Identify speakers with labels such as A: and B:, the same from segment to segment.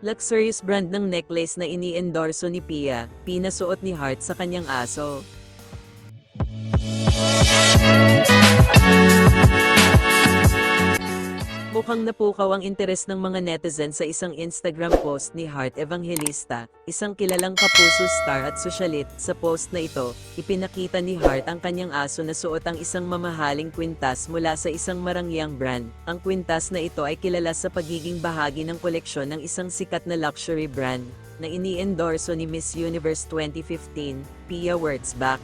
A: Luxurious brand ng necklace na ini-endorso ni Pia, pinasuot ni Hart sa kanyang aso. Mukhang napukaw ang interes ng mga netizen sa isang Instagram post ni Hart Evangelista, isang kilalang kapuso star at sosyalit. Sa post na ito, ipinakita ni Hart ang kanyang aso na suot ang isang mamahaling kwintas mula sa isang marangyang brand. Ang kwintas na ito ay kilala sa pagiging bahagi ng koleksyon ng isang sikat na luxury brand na ini-endorso ni Miss Universe 2015, Pia Wurtzbach.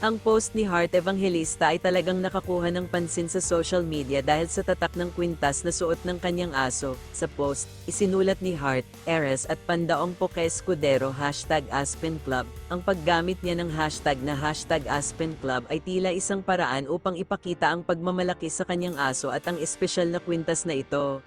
A: Ang post ni Hart Evangelista ay talagang nakakuha ng pansin sa social media dahil sa tatak ng kwintas na suot ng kanyang aso. Sa post, isinulat ni Hart, Eres at Pandaong Poke Escudero hashtag Aspen Club. Ang paggamit niya ng hashtag na hashtag Aspen Club ay tila isang paraan upang ipakita ang pagmamalaki sa kanyang aso at ang espesyal na kwintas na ito.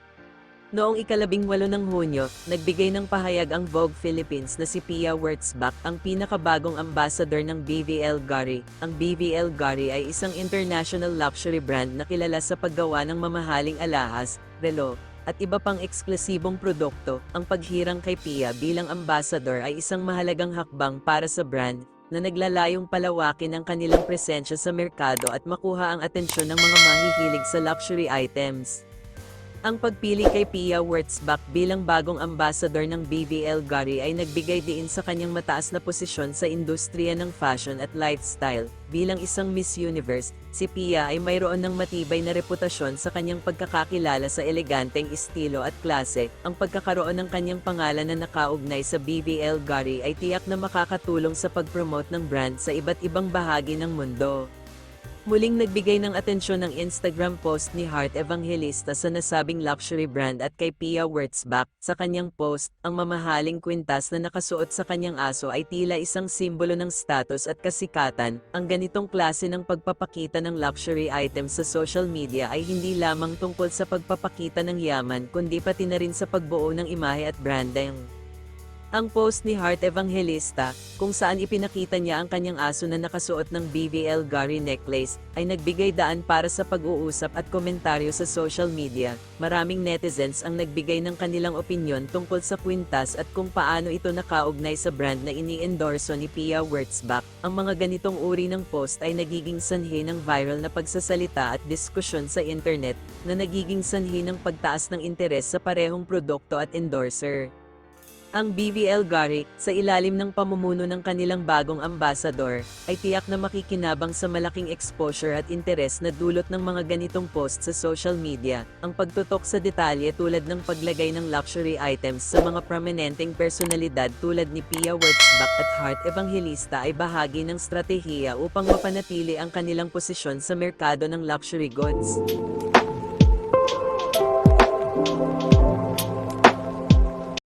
A: Noong ikalabing walo ng Hunyo, nagbigay ng pahayag ang Vogue Philippines na si Pia Wurtzbach, ang pinakabagong ambassador ng BVL Gary. Ang BVL Gary ay isang international luxury brand na kilala sa paggawa ng mamahaling alahas, relo, at iba pang eksklusibong produkto. Ang paghirang kay Pia bilang ambassador ay isang mahalagang hakbang para sa brand na naglalayong palawakin ang kanilang presensya sa merkado at makuha ang atensyon ng mga mahihilig sa luxury items. Ang pagpili kay Pia Wurtzbach bilang bagong ambassador ng BVL Gary ay nagbigay diin sa kanyang mataas na posisyon sa industriya ng fashion at lifestyle. Bilang isang Miss Universe, si Pia ay mayroon ng matibay na reputasyon sa kanyang pagkakakilala sa eleganteng estilo at klase. Ang pagkakaroon ng kanyang pangalan na nakaugnay sa BVL Gary ay tiyak na makakatulong sa pag-promote ng brand sa iba't ibang bahagi ng mundo. Muling nagbigay ng atensyon ng Instagram post ni Hart Evangelista sa nasabing luxury brand at kay Pia Wurtzbach. Sa kanyang post, ang mamahaling kwintas na nakasuot sa kanyang aso ay tila isang simbolo ng status at kasikatan. Ang ganitong klase ng pagpapakita ng luxury items sa social media ay hindi lamang tungkol sa pagpapakita ng yaman kundi pati na rin sa pagbuo ng imahe at branding. Ang post ni Hart Evangelista, kung saan ipinakita niya ang kanyang aso na nakasuot ng BVL Gary necklace, ay nagbigay daan para sa pag-uusap at komentaryo sa social media. Maraming netizens ang nagbigay ng kanilang opinyon tungkol sa kwintas at kung paano ito nakaugnay sa brand na ini-endorso ni Pia Wurtzbach. Ang mga ganitong uri ng post ay nagiging sanhi ng viral na pagsasalita at diskusyon sa internet, na nagiging sanhi ng pagtaas ng interes sa parehong produkto at endorser. Ang BVL Gary, sa ilalim ng pamumuno ng kanilang bagong ambassador, ay tiyak na makikinabang sa malaking exposure at interes na dulot ng mga ganitong post sa social media. Ang pagtutok sa detalye tulad ng paglagay ng luxury items sa mga prominenteng personalidad tulad ni Pia Wurtzbach at Hart Evangelista ay bahagi ng stratehiya upang mapanatili ang kanilang posisyon sa merkado ng luxury goods.